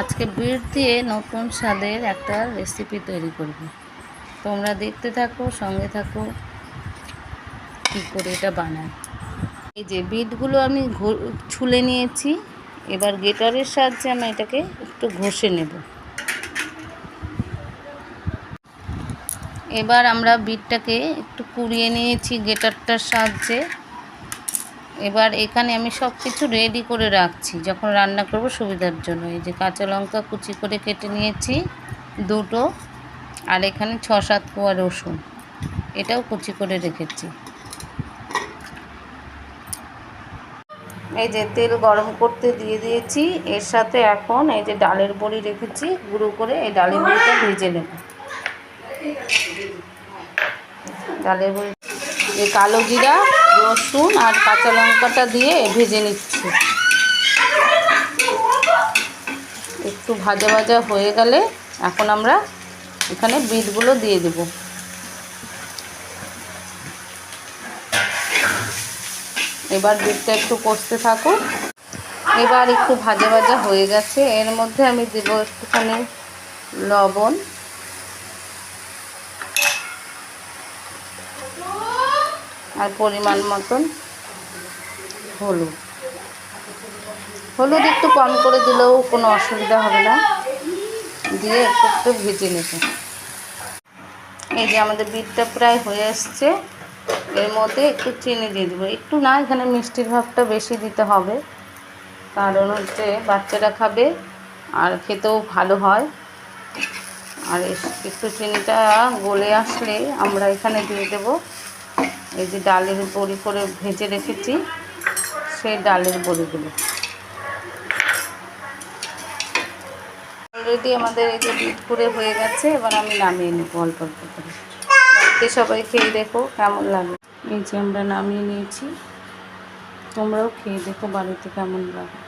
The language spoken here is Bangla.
আজকে বিট দিয়ে নতুন স্বাদের একটা রেসিপি তৈরি করব। তোমরা দেখতে থাকো, সঙ্গে থাকো, কী করে এটা বানাই। এই যে বিটগুলো আমি ছুলে নিয়েছি। এবার গেটারের সাহায্যে আমি এটাকে একটু ঘষে নেব। এবার আমরা বিটটাকে একটু কুড়িয়ে নিয়েছি গেটারটার সাহায্যে। এবার এখানে আমি সব কিছু রেডি করে রাখছি। যখন রান্না করব সুবিধার জন্য। এই যে কাঁচা লঙ্কা কুচি করে কেটে নিয়েছি, দুটো। আর এখানে ছ সাত কোয়া রসুন। এটাও কুচি করে রেখেছি। এই যে তেল গরম করতে দিয়ে দিয়েছি। এর সাথে এখন এই যে ডালের বড়ি রেখেছি, গুঁড়ো করে এই ডালের বড়িটা ভেজে নেব। ডালের বড়ি এই কালো জিরা রসুন আর কাঁচা লঙ্কাটা দিয়ে ভেজে নিচ্ছি। একটু ভাজা ভাজা হয়ে গেলে এখন আমরা এখানে বিটগুলো দিয়ে দেব। এবার বিটটা একটু কষতে থাকুক এবার একটু ভাজা ভাজা হয়ে গেছে। এর মধ্যে আমি দেব একটুখানি লবণ। আর পরিমাণ মতন হলুদ। হলুদ একটু কম করে দিলেও কোনো অসুবিধা হবে না। দিয়ে একটু একটু ভেজে নেব। এই যে আমাদের বিটটা প্রায় হয়ে আসছে এর মধ্যে একটু চিনি দিয়ে দেবো। একটু না, এখানে মিষ্টির ভাবটা বেশি দিতে হবে। কারণ হচ্ছে বাচ্চারা খাবে আর খেতেও ভালো হয়। আর একটু চিনিটা গলে আসলে আমরা এখানে দিয়ে দেবো। এই যে ডালের বড়ি করে ভেজে রেখেছি, সেই ডালের বড়িগুলো। অলরেডি আমাদের এই যে বিট করে হয়ে গেছে, এবার আমি নামিয়ে নেব অল্প অল্প করে। বাড়িতে সবাই খেয়ে দেখো কেমন লাগে। এই যে আমরা নামিয়ে নিয়েছি। তোমরাও খেয়ে দেখো বাড়িতে কেমন লাগে।